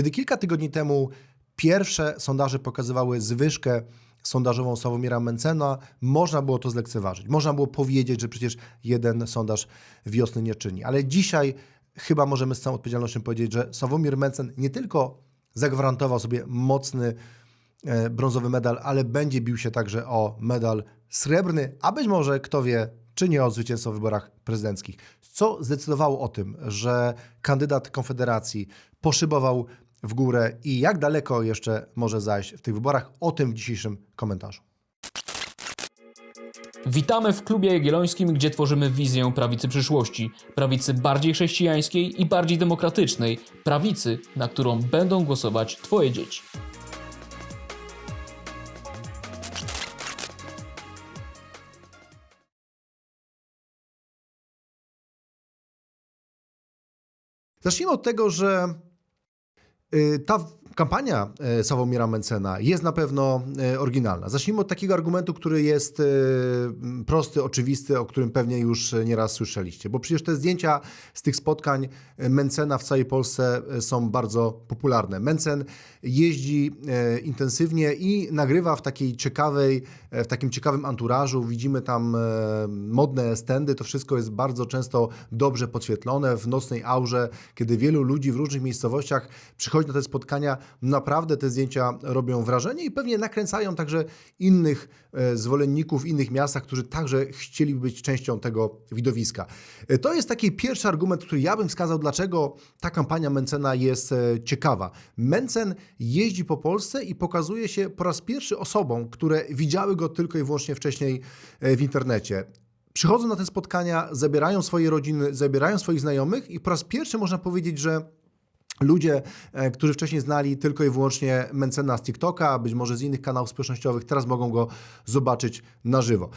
Kiedy kilka tygodni temu pierwsze sondaże pokazywały zwyżkę sondażową Sławomira Mencena, można było to zlekceważyć. Można było powiedzieć, że przecież jeden sondaż wiosny nie czyni. Ale dzisiaj chyba możemy z całą odpowiedzialnością powiedzieć, że Sławomir Mencen nie tylko zagwarantował sobie mocny e, brązowy medal, ale będzie bił się także o medal srebrny, a być może, kto wie, czy nie o zwycięstwo w wyborach prezydenckich. Co zdecydowało o tym, że kandydat Konfederacji poszybował w górę i jak daleko jeszcze może zajść w tych wyborach? O tym w dzisiejszym komentarzu. Witamy w klubie jagiellońskim, gdzie tworzymy wizję prawicy przyszłości. Prawicy bardziej chrześcijańskiej i bardziej demokratycznej. Prawicy, na którą będą głosować Twoje dzieci. Zacznijmy od tego, że y, ta kampania y, Sławomira Mencena jest na pewno y, oryginalna. Zacznijmy od takiego argumentu, który jest y, prosty, oczywisty, o którym pewnie już nieraz słyszeliście, bo przecież te zdjęcia z tych spotkań Mencena w całej Polsce są bardzo popularne. Mencen jeździ intensywnie i nagrywa w takiej ciekawej, w takim ciekawym anturażu. Widzimy tam modne stędy, to wszystko jest bardzo często dobrze podświetlone w nocnej aurze, kiedy wielu ludzi w różnych miejscowościach przychodzi na te spotkania, naprawdę te zdjęcia robią wrażenie i pewnie nakręcają także innych e, zwolenników w innych miastach, którzy także chcieliby być częścią tego widowiska. E, To jest taki pierwszy argument, który ja bym wskazał, dlaczego ta kampania Mencena jest e, ciekawa. Mencen jeździ po Polsce i pokazuje się po raz pierwszy osobom, które widziały go tylko i wyłącznie wcześniej w internecie przychodzą na te spotkania, zabierają swoje rodziny, zabierają swoich znajomych i po raz pierwszy można powiedzieć, że ludzie, e, którzy wcześniej znali tylko i wyłącznie Mencena z TikToka, być może z innych kanałów społecznościowych, teraz mogą go zobaczyć na żywo.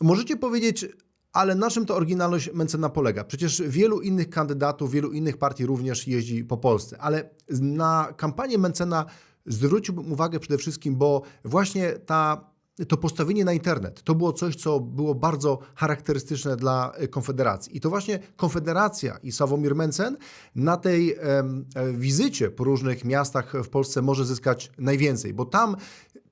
Możecie powiedzieć, ale na czym to oryginalność Mencena polega? Przecież wielu innych kandydatów, wielu innych partii również jeździ po Polsce, ale na kampanię Mencena zwróciłbym uwagę przede wszystkim, bo właśnie ta to postawienie na internet to było coś, co było bardzo charakterystyczne dla e, Konfederacji. I to właśnie Konfederacja i Sławomir Mencen na tej e, wizycie po różnych miastach w Polsce może zyskać najwięcej, bo tam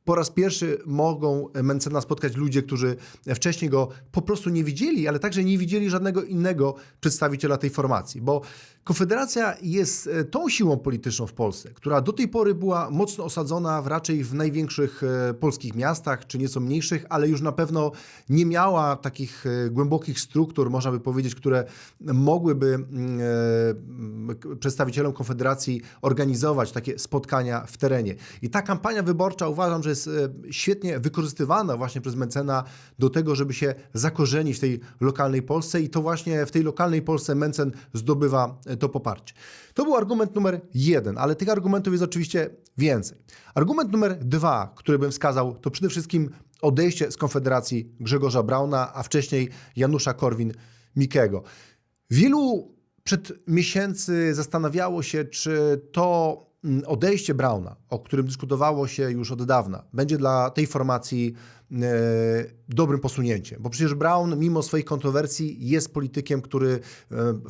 po raz pierwszy mogą Mencena spotkać ludzie, którzy wcześniej go po prostu nie widzieli, ale także nie widzieli żadnego innego przedstawiciela tej formacji, bo Konfederacja jest e, tą siłą polityczną w Polsce, która do tej pory była mocno osadzona w raczej w największych e, polskich miastach, czy nieco mniejszych, ale już na pewno nie miała takich e, głębokich struktur, można by powiedzieć, które mogłyby mm, przedstawicielom Konfederacji organizować takie spotkania w terenie. I ta kampania wyborcza uważam, że jest e, świetnie wykorzystywana właśnie przez Mencena do tego, żeby się zakorzenić w tej lokalnej Polsce i to właśnie w tej lokalnej Polsce Mencen zdobywa e, to poparcie. To był argument numer jeden, ale tych argumentów jest oczywiście więcej. Argument numer dwa, który bym wskazał, to przede wszystkim odejście z Konfederacji Grzegorza Brauna, a wcześniej Janusza Korwin-Mikkego. Wielu przed miesięcy zastanawiało się, czy to odejście Brauna, o którym dyskutowało się już od dawna, będzie dla tej formacji dobrym posunięciem. Bo przecież Brown, mimo swoich kontrowersji, jest politykiem, który e,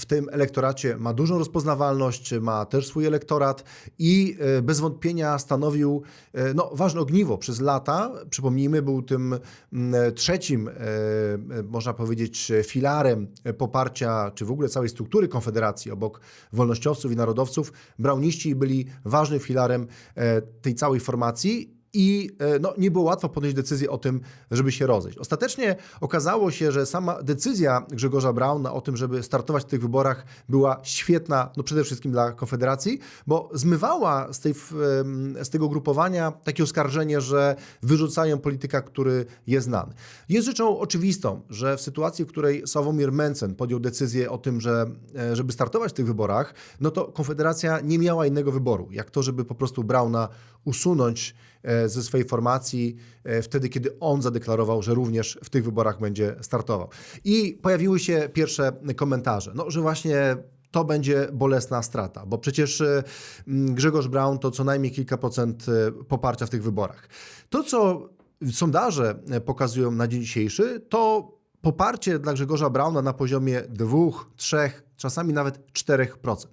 w tym elektoracie ma dużą rozpoznawalność, ma też swój elektorat i e, bez wątpienia stanowił e, no, ważne ogniwo przez lata. Przypomnijmy, był tym trzecim, e, e, można powiedzieć, filarem e, poparcia, czy w ogóle całej struktury Konfederacji obok wolnościowców i narodowców. Browniści byli ważnym filarem e, tej całej formacji i e, no, nie było łatwo podjąć decyzję o tym, żeby się rozejść. Ostatecznie okazało się, że sama decyzja Grzegorza Brauna o tym, żeby startować w tych wyborach była świetna, no przede wszystkim dla Konfederacji, bo zmywała z, tej, z tego grupowania takie oskarżenie, że wyrzucają polityka, który jest znany. Jest rzeczą oczywistą, że w sytuacji, w której Sławomir Mencen podjął decyzję o tym, że e, żeby startować w tych wyborach, no to Konfederacja nie miała innego wyboru, jak to, żeby po prostu Brauna usunąć ze swojej formacji e, wtedy, kiedy on zadeklarował, że również w tych wyborach będzie startował. I pojawiły się pierwsze komentarze, no, że właśnie to będzie bolesna strata, bo przecież e, Grzegorz Braun to co najmniej kilka procent e, poparcia w tych wyborach. To, co sondaże e, pokazują na dzień dzisiejszy, to poparcie dla Grzegorza Brauna na poziomie 2, 3, czasami nawet 4%.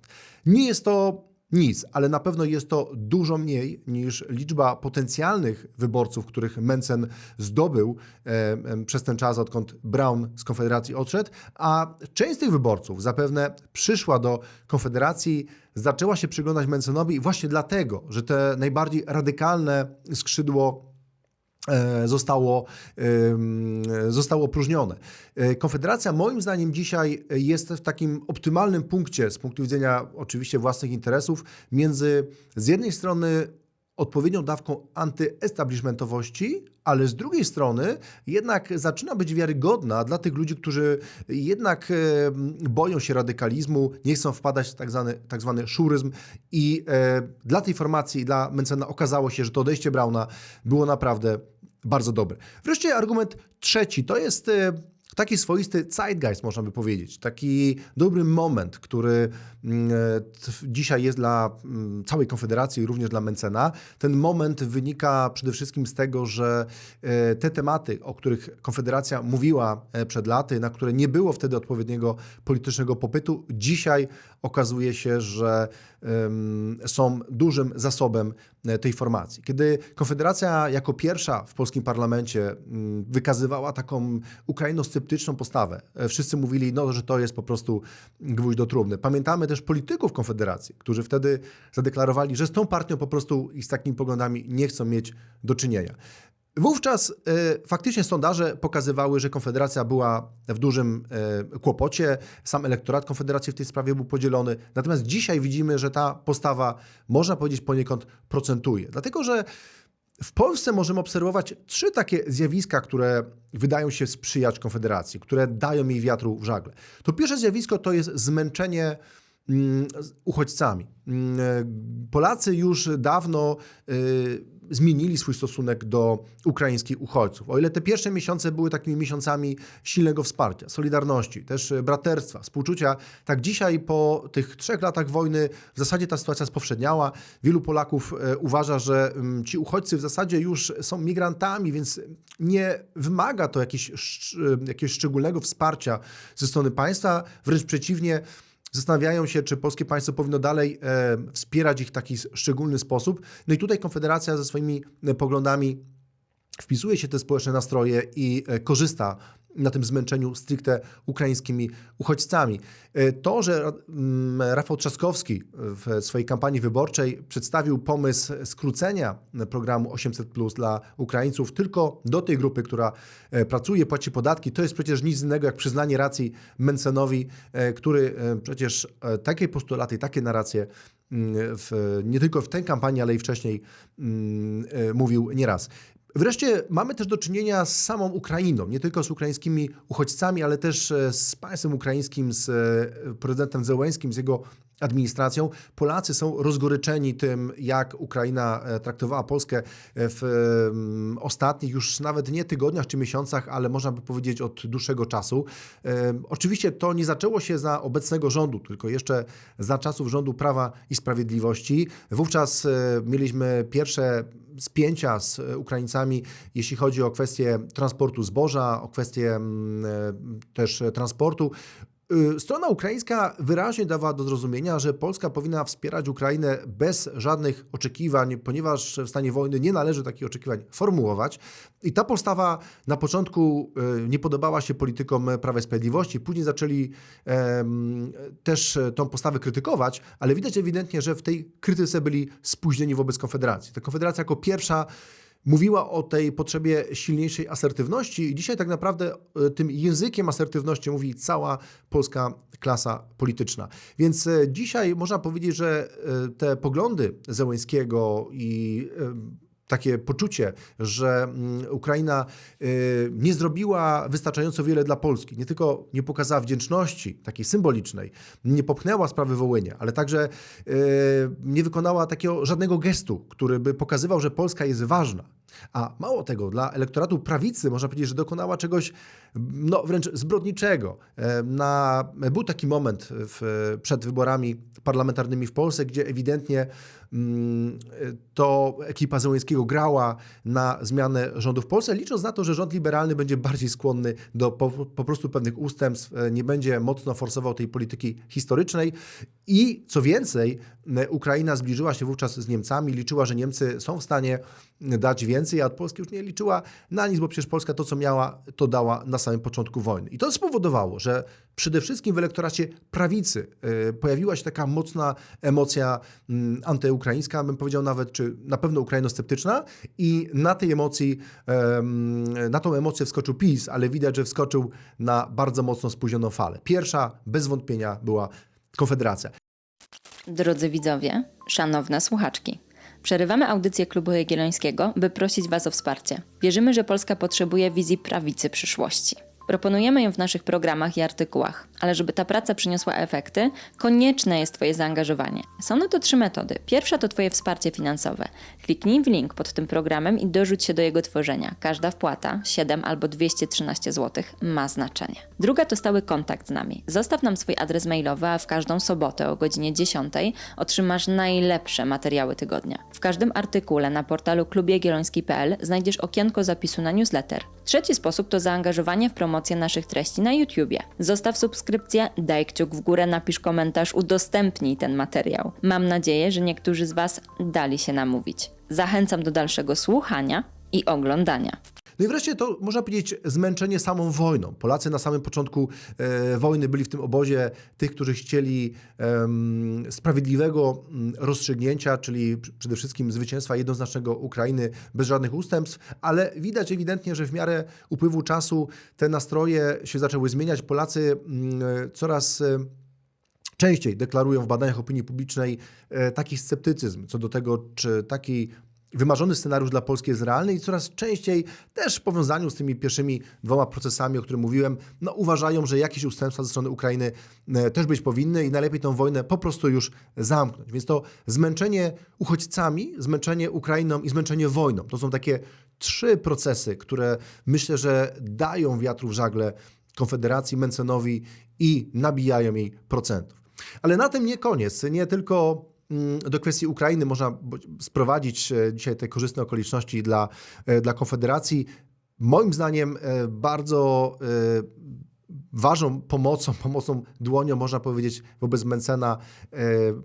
Nie jest to nic, ale na pewno jest to dużo mniej niż liczba potencjalnych wyborców, których Mencen zdobył e, przez ten czas, odkąd Brown z Konfederacji odszedł, a część z tych wyborców zapewne przyszła do Konfederacji, zaczęła się przyglądać Mencenowi właśnie dlatego, że te najbardziej radykalne skrzydło zostało, em, zostało opróżnione. E, Konfederacja moim zdaniem dzisiaj jest w takim optymalnym punkcie z punktu widzenia oczywiście własnych interesów między z jednej strony odpowiednią dawką antyestablishmentowości, ale z drugiej strony jednak zaczyna być wiarygodna dla tych ludzi, którzy jednak e, boją się radykalizmu, nie chcą wpadać w tak zwany, tak zwany szuryzm i e, dla tej formacji, dla Mencena okazało się, że to odejście Brauna było naprawdę bardzo dobre. Wreszcie argument trzeci to jest e, taki swoisty zeitgeist, można by powiedzieć. Taki dobry moment, który mm, e, dzisiaj jest dla mm, całej Konfederacji, również dla Mencena. Ten moment wynika przede wszystkim z tego, że e, te tematy, o których Konfederacja mówiła e, przed laty, na które nie było wtedy odpowiedniego politycznego popytu, dzisiaj okazuje się, że są dużym zasobem e, tej formacji. Kiedy Konfederacja jako pierwsza w polskim parlamencie wykazywała taką ukrainosceptyczną postawę, e, wszyscy mówili, no, że to jest po prostu gwóźdź do trumny. Pamiętamy też polityków Konfederacji, którzy wtedy zadeklarowali, że z tą partią po prostu i z takimi poglądami nie chcą mieć do czynienia. Wówczas e, faktycznie sondaże pokazywały, że Konfederacja była w dużym e, kłopocie. Sam elektorat Konfederacji w tej sprawie był podzielony. Natomiast dzisiaj widzimy, że ta postawa, można powiedzieć, poniekąd procentuje. Dlatego, że w Polsce możemy obserwować trzy takie zjawiska, które wydają się sprzyjać Konfederacji, które dają jej wiatru w żagle. To pierwsze zjawisko to jest zmęczenie uchodźcami. Mm, e, Polacy już dawno y, zmienili swój stosunek do ukraińskich uchodźców. O ile te pierwsze miesiące były takimi miesiącami silnego wsparcia, solidarności, też e, braterstwa, współczucia, tak dzisiaj po tych trzech latach wojny w zasadzie ta sytuacja spowszedniała. Wielu Polaków e, uważa, że mm, ci uchodźcy w zasadzie już są migrantami, więc nie wymaga to e, jakiegoś szczególnego wsparcia ze strony państwa. Wręcz przeciwnie, zastanawiają się, czy polskie państwo powinno dalej e, wspierać ich w taki szczególny sposób. No i tutaj Konfederacja ze swoimi e, poglądami wpisuje się te społeczne nastroje i e, korzysta na tym zmęczeniu stricte ukraińskimi uchodźcami. E, To, że mm, Rafał Trzaskowski w swojej kampanii wyborczej przedstawił pomysł skrócenia programu 800 Plus dla Ukraińców tylko do tej grupy, która e, pracuje, płaci podatki, to jest przecież nic innego jak przyznanie racji Mencenowi, e, który przecież takie postulaty, takie narracje mm, w, nie tylko w tej kampanii, ale i wcześniej mm, mówił nieraz. Wreszcie mamy też do czynienia z samą Ukrainą, nie tylko z ukraińskimi uchodźcami, ale też e, z państwem ukraińskim, z e, prezydentem Zełęskim, z jego administracją. Polacy są rozgoryczeni tym, jak Ukraina e, traktowała Polskę w em, ostatnich już nawet nie tygodniach czy miesiącach, ale można by powiedzieć od dłuższego czasu. Em, Oczywiście to nie zaczęło się za obecnego rządu, tylko jeszcze za czasów rządu Prawa i Sprawiedliwości. Wówczas e, mieliśmy pierwsze spięcia z e, Ukraińcami, jeśli chodzi o kwestię transportu zboża, o kwestię mm, e, też e, transportu. Y, Strona ukraińska wyraźnie dawała do zrozumienia, że Polska powinna wspierać Ukrainę bez żadnych oczekiwań, ponieważ w stanie wojny nie należy takich oczekiwań formułować. I ta postawa na początku y, nie podobała się politykom Prawa i Sprawiedliwości, później zaczęli też tą postawę krytykować, ale widać ewidentnie, że w tej krytyce byli spóźnieni wobec Konfederacji. Ta Konfederacja jako pierwsza mówiła o tej potrzebie silniejszej asertywności i dzisiaj tak naprawdę e, tym językiem asertywności mówi cała polska klasa polityczna. Więc e, dzisiaj można powiedzieć, że e, te poglądy Zełęńskiego i takie poczucie, że mm, Ukraina y, nie zrobiła wystarczająco wiele dla Polski. Nie tylko nie pokazała wdzięczności, takiej symbolicznej, nie popchnęła sprawy Wołynia, ale także y, nie wykonała takiego żadnego gestu, który by pokazywał, że Polska jest ważna. A mało tego, dla elektoratu prawicy można powiedzieć, że dokonała czegoś no, wręcz zbrodniczego. E, Na, był taki moment w, przed wyborami parlamentarnymi w Polsce, gdzie ewidentnie mm, to ekipa Zełenskiego grała na zmianę rządu w Polsce, licząc na to, że rząd liberalny będzie bardziej skłonny do po, po prostu pewnych ustępstw, e, nie będzie mocno forsował tej polityki historycznej i co więcej, e, Ukraina zbliżyła się wówczas z Niemcami, liczyła, że Niemcy są w stanie dać więcej, a od Polski już nie liczyła na nic, bo przecież Polska to, co miała, to dała na samym początku wojny. I to spowodowało, że przede wszystkim w elektoracie prawicy y, pojawiła się taka mocna emocja mm, antyukraińska, bym powiedział nawet, czy na pewno ukrainosceptyczna i na tej emocji, em, na tą emocję wskoczył PiS, ale widać, że wskoczył na bardzo mocno spóźnioną falę. Pierwsza, bez wątpienia, była Konfederacja. Drodzy widzowie, szanowne słuchaczki. Przerywamy audycję Klubu Jagiellońskiego, by prosić Was o wsparcie. Wierzymy, że Polska potrzebuje wizji prawicy przyszłości. Proponujemy ją w naszych programach i artykułach, ale żeby ta praca przyniosła efekty, konieczne jest Twoje zaangażowanie. Są na to trzy metody. Pierwsza to Twoje wsparcie finansowe. Kliknij w link pod tym programem i dorzuć się do jego tworzenia. Każda wpłata, 7 albo 213 zł, ma znaczenie. Druga to stały kontakt z nami. Zostaw nam swój adres mailowy, a w każdą sobotę o godzinie 10 otrzymasz najlepsze materiały tygodnia. W każdym artykule na portalu klubjagielloński.pl znajdziesz okienko zapisu na newsletter. Trzeci sposób to zaangażowanie w promocję naszych treści na YouTubie. Zostaw subskrypcję, daj kciuk w górę, napisz komentarz, udostępnij ten materiał. Mam nadzieję, że niektórzy z Was dali się namówić. Zachęcam do dalszego słuchania i oglądania. No i wreszcie to można powiedzieć zmęczenie samą wojną. Polacy na samym początku e, wojny byli w tym obozie tych, którzy chcieli em, sprawiedliwego mm, rozstrzygnięcia, czyli pr- przede wszystkim zwycięstwa jednoznacznego Ukrainy bez żadnych ustępstw, ale widać ewidentnie, że w miarę upływu czasu te nastroje się zaczęły zmieniać. Polacy mm, coraz e, częściej deklarują w badaniach opinii publicznej e, taki sceptycyzm co do tego, czy taki wymarzony scenariusz dla Polski jest realny i coraz częściej też w powiązaniu z tymi pierwszymi dwoma procesami, o których mówiłem, no uważają, że jakieś ustępstwa ze strony Ukrainy e, też być powinny i najlepiej tę wojnę po prostu już zamknąć. Więc to zmęczenie uchodźcami, zmęczenie Ukrainą i zmęczenie wojną. To są takie trzy procesy, które myślę, że dają wiatru w żagle Konfederacji, Mencenowi i nabijają jej procentów. Ale na tym nie koniec. Nie tylko do kwestii Ukrainy można sprowadzić e, dzisiaj te korzystne okoliczności dla, e, dla Konfederacji. Moim zdaniem e, bardzo ważną pomocą, pomocą dłonią, można powiedzieć, wobec Mencena,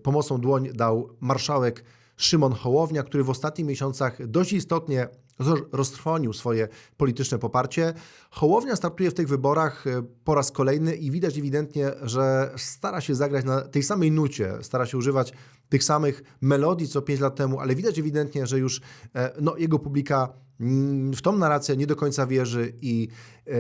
pomocą dłoń dał marszałek Szymon Hołownia, który w ostatnich miesiącach dość istotnie roz- roztrwonił swoje polityczne poparcie. Hołownia startuje w tych wyborach po raz kolejny i widać ewidentnie, że stara się zagrać na tej samej nucie, stara się używać tych samych melodii co 5 lat temu, ale widać ewidentnie, że już e, no, jego publika mm, w tą narrację nie do końca wierzy i e,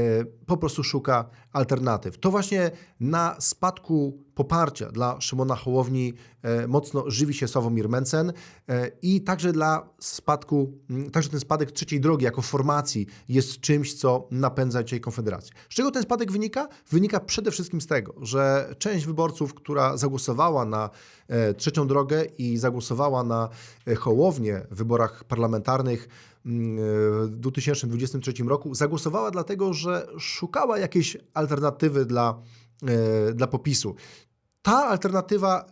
po prostu szuka alternatyw. To właśnie na spadku poparcia dla Szymona Hołowni e, mocno żywi się Sławomir Mencen e, i także dla spadku, także ten spadek trzeciej drogi jako formacji jest czymś, co napędza dzisiaj Konfederację. Z czego ten spadek wynika? Wynika przede wszystkim z tego, że część wyborców, która zagłosowała na e, trzecią drogę i zagłosowała na Hołownię w wyborach parlamentarnych w 2023 roku, zagłosowała dlatego, że szukała jakiejś alternatywy dla, dla popisu. Ta alternatywa, e,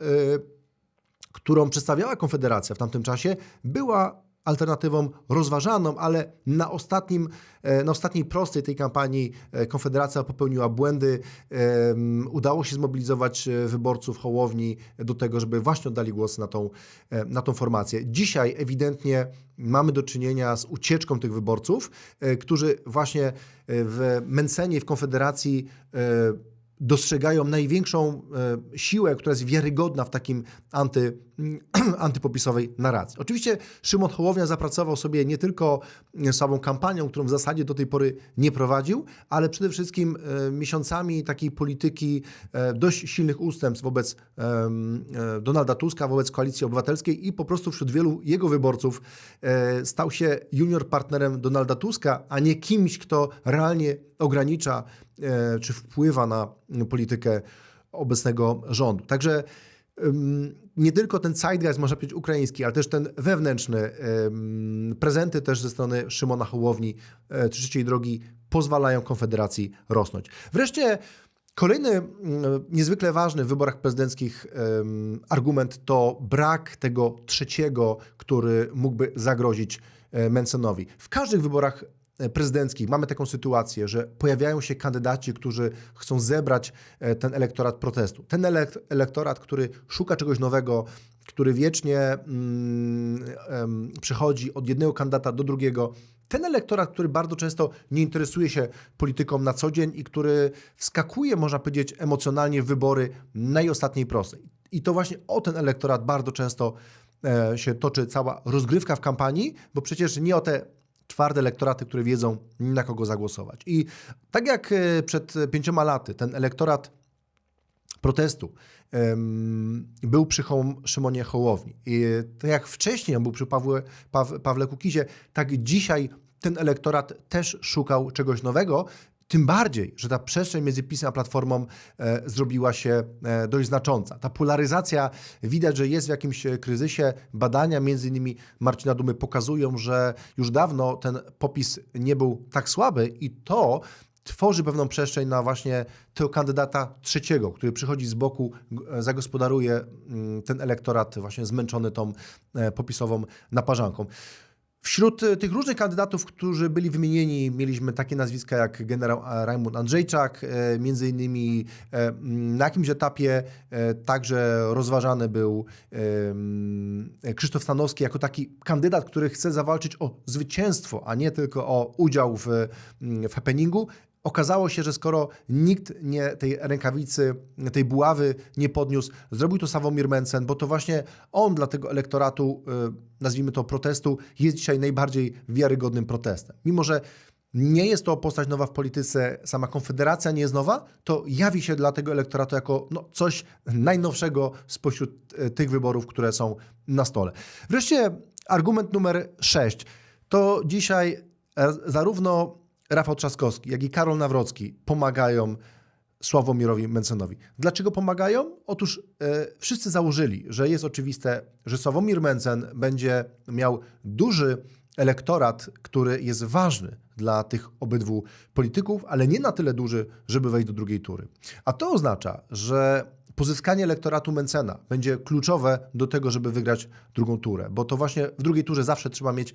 którą przedstawiała Konfederacja w tamtym czasie, była alternatywą rozważaną, ale na, ostatnim, e, na ostatniej prostej tej kampanii e, Konfederacja popełniła błędy. Udało się zmobilizować wyborców Hołowni do tego, żeby właśnie oddali głos na tą, na tą formację. Dzisiaj ewidentnie mamy do czynienia z ucieczką tych wyborców, którzy właśnie w Mencenie, w Konfederacji dostrzegają największą e, siłę, która jest wiarygodna w takim anty, antypopisowej narracji. Oczywiście Szymon Hołownia zapracował sobie nie tylko samą kampanią, którą w zasadzie do tej pory nie prowadził, ale przede wszystkim e, miesiącami takiej polityki e, dość silnych ustępstw wobec Donalda Tuska, wobec Koalicji Obywatelskiej i po prostu wśród wielu jego wyborców stał się junior partnerem Donalda Tuska, a nie kimś, kto realnie ogranicza czy wpływa na politykę obecnego rządu. Także nie tylko ten zeitgeist, można powiedzieć, ukraiński, ale też ten wewnętrzny, prezenty też ze strony Szymona Hołowni, e, trzeciej drogi pozwalają Konfederacji rosnąć. Wreszcie kolejny niezwykle ważny w wyborach prezydenckich argument to brak tego trzeciego, który mógłby zagrozić e, Mensonowi. W każdych wyborach e, prezydenckich mamy taką sytuację, że pojawiają się kandydaci, którzy chcą zebrać e, ten elektorat protestu. Ten elek- elektorat, który szuka czegoś nowego, który wiecznie mm, przechodzi od jednego kandydata do drugiego. Ten elektorat, który bardzo często nie interesuje się polityką na co dzień i który wskakuje, można powiedzieć, emocjonalnie w wybory najostatniej prostej. I to właśnie o ten elektorat bardzo często e, się toczy cała rozgrywka w kampanii, bo przecież nie o te twarde elektoraty, które wiedzą, na kogo zagłosować. I tak jak e, przed pięcioma laty ten elektorat protestu em, był przy Hoł- Szymonie Hołowni. I tak jak wcześniej on był przy Pawle, Paw, Pawle Kukizie, tak dzisiaj ten elektorat też szukał czegoś nowego. Tym bardziej, że ta przestrzeń między PiSem a Platformą e, zrobiła się e, dość znacząca. Ta polaryzacja widać, że jest w jakimś e, kryzysie. Badania między innymi Marcina Dumy pokazują, że już dawno ten popis nie był tak słaby i to tworzy pewną przestrzeń na właśnie tego kandydata trzeciego, który przychodzi z boku, g- zagospodaruje mm, ten elektorat właśnie zmęczony tą e, popisową naparzanką. Wśród e, tych różnych kandydatów, którzy byli wymienieni, mieliśmy takie nazwiska jak generał e, Rajmund Andrzejczak, e, między innymi na jakimś etapie także rozważany był Krzysztof Stanowski jako taki kandydat, który chce zawalczyć o zwycięstwo, a nie tylko o udział w, w happeningu. Okazało się, że skoro nikt nie tej rękawicy, tej buławy nie podniósł, zrobił to Sławomir Mencen, bo to właśnie on dla tego elektoratu, y, nazwijmy to protestu, jest dzisiaj najbardziej wiarygodnym protestem. Mimo, że nie jest to postać nowa w polityce, sama Konfederacja nie jest nowa, to jawi się dla tego elektoratu jako no, coś najnowszego spośród y, tych wyborów, które są na stole. Wreszcie argument numer 6. To dzisiaj e, zarówno Rafał Trzaskowski, jak i Karol Nawrocki pomagają Sławomirowi Mencenowi. Dlaczego pomagają? Otóż e, wszyscy założyli, że jest oczywiste, że Sławomir Mencen będzie miał duży elektorat, który jest ważny dla tych obydwu polityków, ale nie na tyle duży, żeby wejść do drugiej tury. A to oznacza, że pozyskanie elektoratu Mencena będzie kluczowe do tego, żeby wygrać drugą turę, bo to właśnie w drugiej turze zawsze trzeba mieć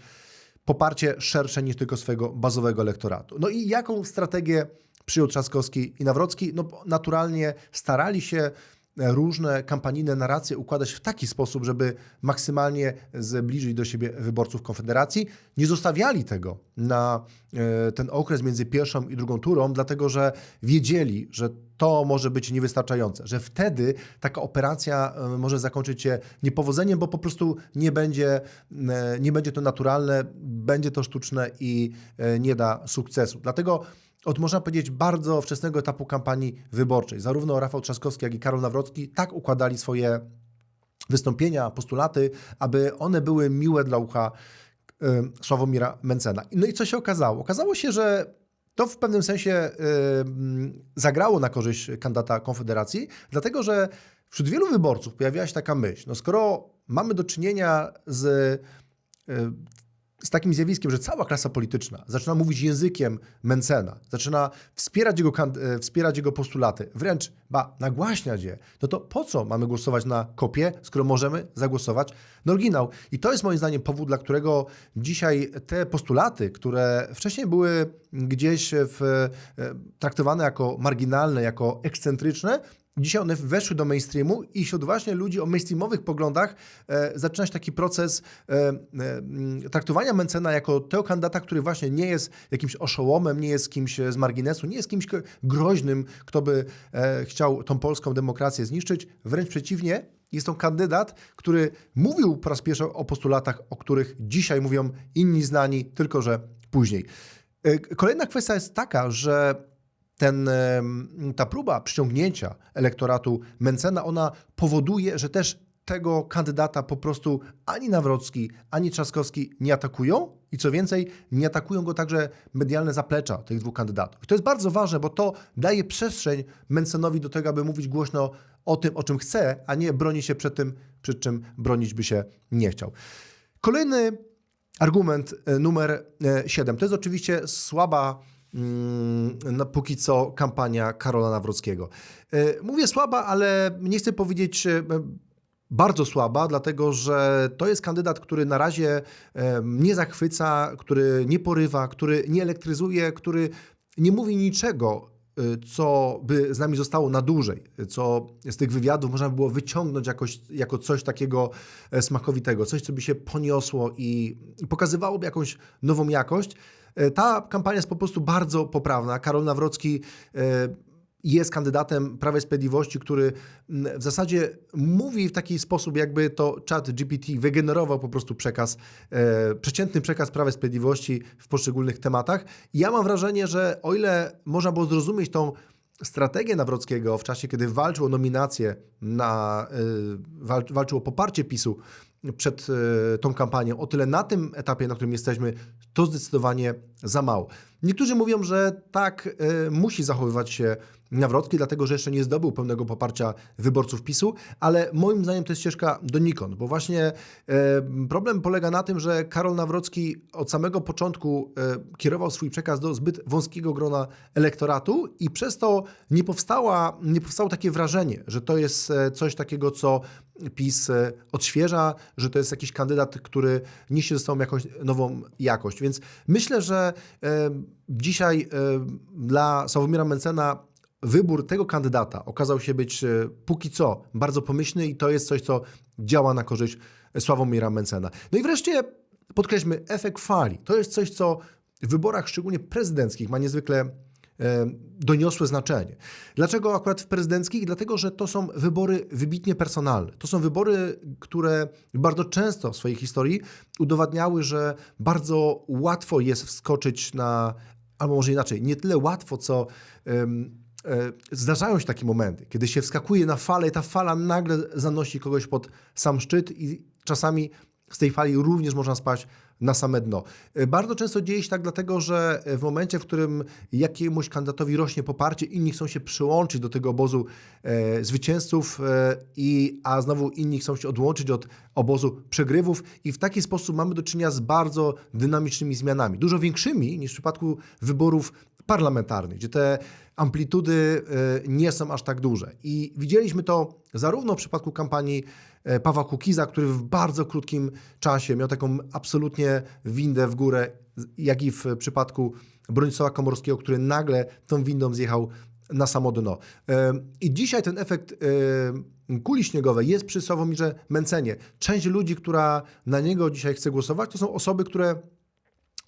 poparcie szersze niż tylko swojego bazowego elektoratu. No i jaką strategię przyjął Trzaskowski i Nawrocki? No naturalnie starali się e, różne kampanijne narracje układać w taki sposób, żeby maksymalnie zbliżyć do siebie wyborców Konfederacji. Nie zostawiali tego na e, ten okres między pierwszą i drugą turą, dlatego że wiedzieli, że to może być niewystarczające, że wtedy taka operacja e, może zakończyć się niepowodzeniem, bo po prostu nie będzie, e, nie będzie to naturalne, będzie to sztuczne i e, nie da sukcesu. Dlatego od można powiedzieć bardzo wczesnego etapu kampanii wyborczej, zarówno Rafał Trzaskowski, jak i Karol Nawrocki tak układali swoje wystąpienia, postulaty, aby one były miłe dla ucha Sławomira Mencena. No i co się okazało? Okazało się, że to w pewnym sensie y, zagrało na korzyść kandydata Konfederacji, dlatego że wśród wielu wyborców pojawiła się taka myśl, no skoro mamy do czynienia z, y, z takim zjawiskiem, że cała klasa polityczna zaczyna mówić językiem Mencena, zaczyna wspierać jego, e, wspierać jego postulaty, wręcz ba, nagłaśniać je, no to po co mamy głosować na kopię, skoro możemy zagłosować na oryginał? I to jest moim zdaniem powód, dla którego dzisiaj te postulaty, które wcześniej były gdzieś w, e, traktowane jako marginalne, jako ekscentryczne, Dzisiaj one weszły do mainstreamu i wśród właśnie ludzi o mainstreamowych poglądach e, zaczyna się taki proces e, e, traktowania Mencena jako tego kandydata, który właśnie nie jest jakimś oszołomem, nie jest kimś z marginesu, nie jest kimś groźnym, kto by e, chciał tą polską demokrację zniszczyć. Wręcz przeciwnie, jest to kandydat, który mówił po raz pierwszy o postulatach, o których dzisiaj mówią inni znani, tylko że później. E, Kolejna kwestia jest taka, że ten, ta próba przyciągnięcia elektoratu Mencena, ona powoduje, że też tego kandydata po prostu ani Nawrocki, ani Trzaskowski nie atakują i co więcej, nie atakują go także medialne zaplecza tych dwóch kandydatów. I to jest bardzo ważne, bo to daje przestrzeń Mencenowi do tego, aby mówić głośno o tym, o czym chce, a nie broni się przed tym, przed czym bronić by się nie chciał. Kolejny argument e, numer 7 to jest oczywiście słaba na póki co kampania Karola Nawrockiego. E, Mówię słaba, ale nie chcę powiedzieć e, bardzo słaba, dlatego że to jest kandydat, który na razie em, nie zachwyca, który nie porywa, który nie elektryzuje, który nie mówi niczego, co by z nami zostało na dłużej, co z tych wywiadów można by było wyciągnąć jakoś, jako coś takiego e, smakowitego, coś, co by się poniosło i i pokazywałoby jakąś nową jakość. E, Ta kampania jest po prostu bardzo poprawna. Karol Nawrocki e, jest kandydatem Prawa i Sprawiedliwości, który mm, w zasadzie mówi w taki sposób, jakby to chat GPT wygenerował po prostu przekaz, e, przeciętny przekaz Prawa i Sprawiedliwości w poszczególnych tematach. Ja mam wrażenie, że o ile można było zrozumieć tą strategię Nawrockiego w czasie, kiedy walczył o nominację na, e, wal, walczył o poparcie PiSu przed e, tą kampanią, o tyle na tym etapie, na którym jesteśmy, to zdecydowanie za mało. Niektórzy mówią, że tak e, musi zachowywać się Nawrocki, dlatego że jeszcze nie zdobył pełnego poparcia wyborców PiSu, ale moim zdaniem to jest ścieżka donikąd, bo właśnie e, problem polega na tym, że Karol Nawrocki od samego początku e, kierował swój przekaz do zbyt wąskiego grona elektoratu i przez to nie, powstała, nie powstało takie wrażenie, że to jest coś takiego, co PiS odświeża, że to jest jakiś kandydat, który niesie ze sobą jakąś nową jakość. Więc myślę, że dzisiaj e, dla Sławomira Mencena wybór tego kandydata okazał się być e, póki co bardzo pomyślny i to jest coś, co działa na korzyść Sławomira Mencena. No i wreszcie podkreślmy efekt fali. To jest coś, co w wyborach, szczególnie prezydenckich, ma niezwykle doniosłe znaczenie. Dlaczego akurat w prezydenckich? Dlatego, że to są wybory wybitnie personalne. To są wybory, które bardzo często w swojej historii udowadniały, że bardzo łatwo jest wskoczyć na, albo może inaczej, nie tyle łatwo, co e, zdarzają się takie momenty, kiedy się wskakuje na falę i ta fala nagle zanosi kogoś pod sam szczyt i czasami z tej fali również można spaść na same dno. E, Bardzo często dzieje się tak dlatego, że w momencie, w którym jakiemuś kandydatowi rośnie poparcie, inni chcą się przyłączyć do tego obozu e, zwycięzców, e, i, a znowu inni chcą się odłączyć od obozu przegrywów i w taki sposób mamy do czynienia z bardzo dynamicznymi zmianami. Dużo większymi niż w przypadku wyborów parlamentarnych, gdzie te amplitudy e, nie są aż tak duże. I widzieliśmy to zarówno w przypadku kampanii e, Pawła Kukiza, który w bardzo krótkim czasie miał taką absolutnie windę w górę, jak i w przypadku Bronisława Komorowskiego, który nagle tą windą zjechał na samo dno. E, I dzisiaj ten efekt e, kuli śniegowej jest przy Sławomirze Mencenie. Część ludzi, która na niego dzisiaj chce głosować, to są osoby, które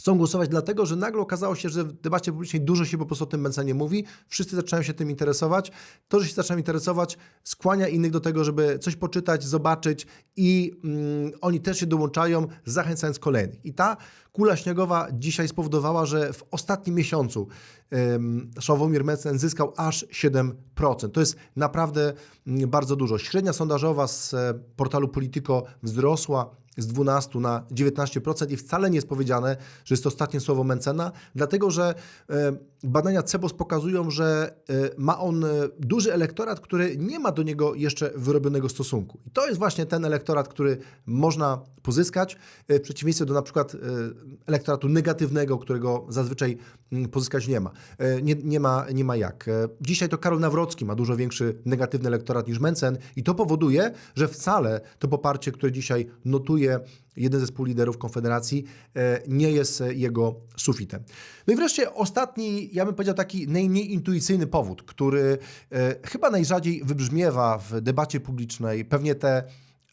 chcą głosować dlatego, że nagle okazało się, że w debacie publicznej dużo się po prostu o tym Mencenie mówi, wszyscy zaczynają się tym interesować. To, że się zaczynają interesować, skłania innych do tego, żeby coś poczytać, zobaczyć i mm, oni też się dołączają, zachęcając kolejnych. I ta kula śniegowa dzisiaj spowodowała, że w ostatnim miesiącu ym, Sławomir zyskał aż 7%. To jest naprawdę mm, bardzo dużo. Średnia sondażowa z e, portalu Politico wzrosła z 12 na 19% i wcale nie jest powiedziane, że jest to ostatnie słowo Mencena, dlatego że e, badania CEBOS pokazują, że e, ma on e, duży elektorat, który nie ma do niego jeszcze wyrobionego stosunku. I to jest właśnie ten elektorat, który można pozyskać, w przeciwieństwie do na przykład elektoratu negatywnego, którego zazwyczaj mm, pozyskać nie ma. Nie, nie, ma, nie ma jak. Dzisiaj to Karol Nawrocki ma dużo większy negatywny elektorat niż Mencen i to powoduje, że wcale to poparcie, które dzisiaj notuje jeden ze współliderów Konfederacji, e, nie jest e, jego sufitem. No i wreszcie ostatni, ja bym powiedział taki najmniej intuicyjny powód, który e, chyba najrzadziej wybrzmiewa w debacie publicznej. Pewnie te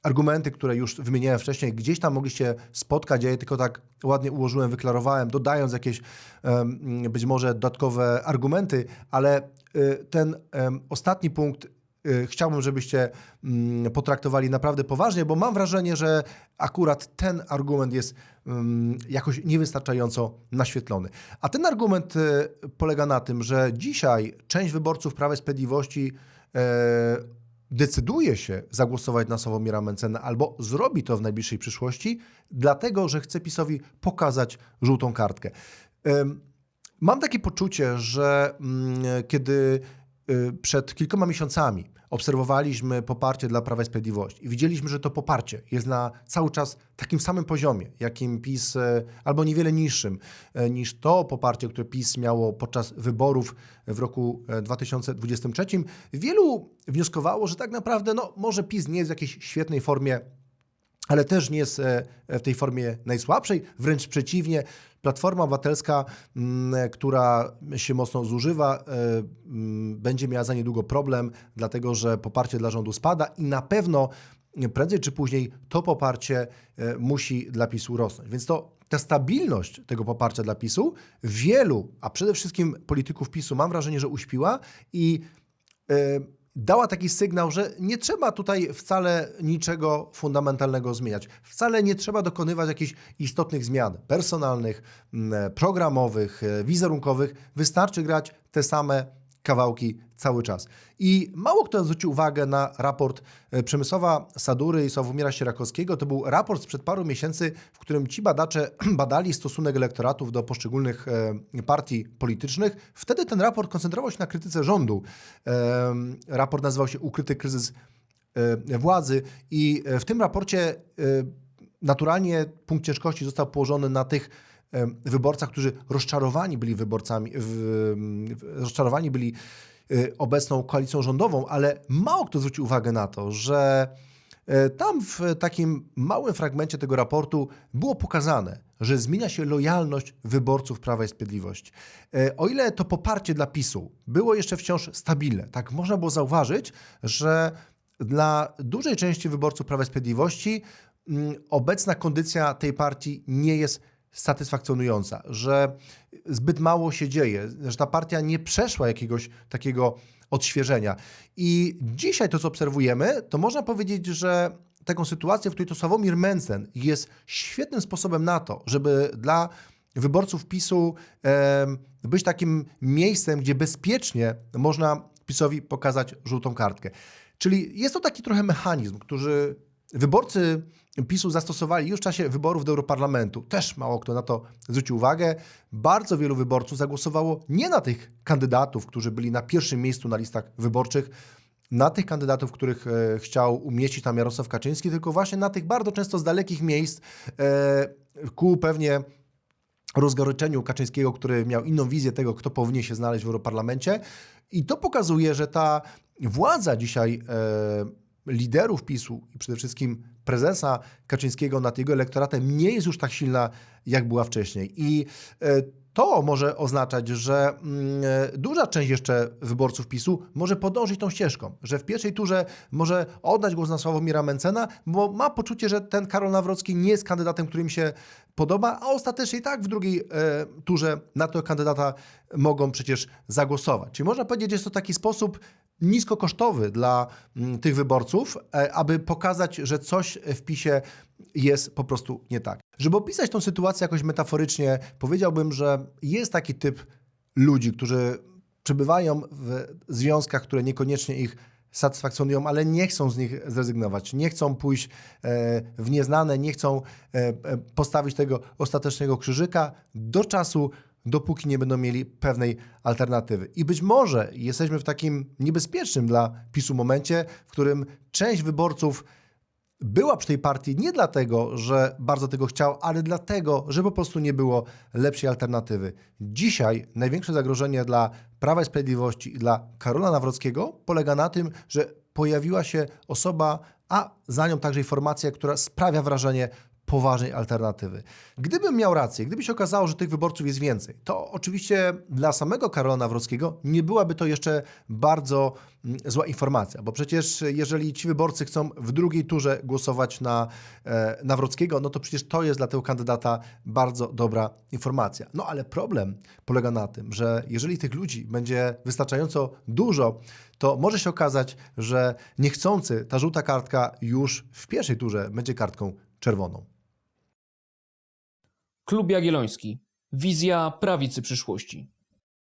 argumenty, które już wymieniałem wcześniej, gdzieś tam mogliście spotkać, ja je tylko tak ładnie ułożyłem, wyklarowałem, dodając jakieś być może dodatkowe argumenty, ale y, ten ostatni punkt chciałbym, żebyście mm, potraktowali naprawdę poważnie, bo mam wrażenie, że akurat ten argument jest mm, jakoś niewystarczająco naświetlony. A ten argument y, polega na tym, że dzisiaj część wyborców Prawa i Sprawiedliwości e, decyduje się zagłosować na Sławomira Mencena albo zrobi to w najbliższej przyszłości, dlatego że chce PiSowi pokazać żółtą kartkę. Mam takie poczucie, że mm, kiedy y, przed kilkoma miesiącami obserwowaliśmy poparcie dla Prawa i Sprawiedliwości i widzieliśmy, że to poparcie jest na cały czas takim samym poziomie, jakim PiS, e, albo niewiele niższym e, niż to poparcie, które PiS miało podczas wyborów w roku e, 2023, wielu wnioskowało, że tak naprawdę no, może PiS nie jest w jakiejś świetnej formie ale też nie jest e, w tej formie najsłabszej, wręcz przeciwnie. Platforma Obywatelska, mm, która się mocno zużywa, e, mm, będzie miała za niedługo problem, dlatego że poparcie dla rządu spada i na pewno prędzej czy później to poparcie e, musi dla PiSu rosnąć. Więc to ta stabilność tego poparcia dla PiSu wielu, a przede wszystkim polityków PiSu, mam wrażenie, że uśpiła i e, dała taki sygnał, że nie trzeba tutaj wcale niczego fundamentalnego zmieniać. Wcale nie trzeba dokonywać jakichś istotnych zmian personalnych, mm, programowych, e, wizerunkowych. Wystarczy grać te same kawałki cały czas. I mało kto zwrócił uwagę na raport e, Przemysława Sadury i Sławomira Sierakowskiego. To był raport sprzed paru miesięcy, w którym ci badacze badali stosunek elektoratów do poszczególnych e, partii politycznych. Wtedy ten raport koncentrował się na krytyce rządu. E, Raport nazywał się Ukryty kryzys władzy i w tym raporcie naturalnie punkt ciężkości został położony na tych wyborcach, którzy rozczarowani byli wyborcami, rozczarowani byli e, obecną koalicją rządową, ale mało kto zwrócił uwagę na to, że e, tam w takim małym fragmencie tego raportu było pokazane, że zmienia się lojalność wyborców Prawa i Sprawiedliwości. E, O ile to poparcie dla PiSu było jeszcze wciąż stabilne, tak można było zauważyć, że dla dużej części wyborców Prawa i Sprawiedliwości mm, obecna kondycja tej partii nie jest satysfakcjonująca, że zbyt mało się dzieje, że ta partia nie przeszła jakiegoś takiego odświeżenia. I dzisiaj to, co obserwujemy, to można powiedzieć, że taką sytuację, w której to Sławomir Mencen jest świetnym sposobem na to, żeby dla wyborców PiSu em, być takim miejscem, gdzie bezpiecznie można PiSowi pokazać żółtą kartkę. Czyli jest to taki trochę mechanizm, który wyborcy PiSu zastosowali już w czasie wyborów do Europarlamentu. Też mało kto na to zwrócił uwagę. Bardzo wielu wyborców zagłosowało nie na tych kandydatów, którzy byli na pierwszym miejscu na listach wyborczych, na tych kandydatów, których e, chciał umieścić tam Jarosław Kaczyński, tylko właśnie na tych bardzo często z dalekich miejsc e, ku pewnie rozgoryczeniu Kaczyńskiego, który miał inną wizję tego, kto powinien się znaleźć w Europarlamencie. I to pokazuje, że ta władza dzisiaj e, liderów PiSu i przede wszystkim prezesa Kaczyńskiego nad jego elektoratem nie jest już tak silna, jak była wcześniej. I e, to może oznaczać, że mm, e, duża część jeszcze wyborców PiSu może podążyć tą ścieżką, że w pierwszej turze może oddać głos na Sławomira Mencena, bo ma poczucie, że ten Karol Nawrocki nie jest kandydatem, który im się podoba, a ostatecznie i tak w drugiej e, turze na tego kandydata mogą przecież zagłosować. Czyli można powiedzieć, że jest to taki sposób niskokosztowy dla mm, tych wyborców, e, aby pokazać, że coś w PiSie jest po prostu nie tak. Żeby opisać tą sytuację jakoś metaforycznie, powiedziałbym, że jest taki typ ludzi, którzy przebywają w związkach, które niekoniecznie ich satysfakcjonują, ale nie chcą z nich zrezygnować, nie chcą pójść e, w nieznane, nie chcą e, postawić tego ostatecznego krzyżyka do czasu, dopóki nie będą mieli pewnej alternatywy. I być może jesteśmy w takim niebezpiecznym dla PiSu momencie, w którym część wyborców była przy tej partii nie dlatego, że bardzo tego chciał, ale dlatego, że po prostu nie było lepszej alternatywy. Dzisiaj największe zagrożenie dla Prawa i Sprawiedliwości i dla Karola Nawrockiego polega na tym, że pojawiła się osoba, a za nią także informacja, która sprawia wrażenie poważnej alternatywy. Gdybym miał rację, gdyby się okazało, że tych wyborców jest więcej, to oczywiście dla samego Karola Nawrockiego nie byłaby to jeszcze bardzo mm, zła informacja, bo przecież jeżeli ci wyborcy chcą w drugiej turze głosować na e, Nawrockiego, no to przecież to jest dla tego kandydata bardzo dobra informacja. No ale problem polega na tym, że jeżeli tych ludzi będzie wystarczająco dużo, to może się okazać, że niechcący ta żółta kartka już w pierwszej turze będzie kartką czerwoną. Klub Jagielloński. Wizja prawicy przyszłości.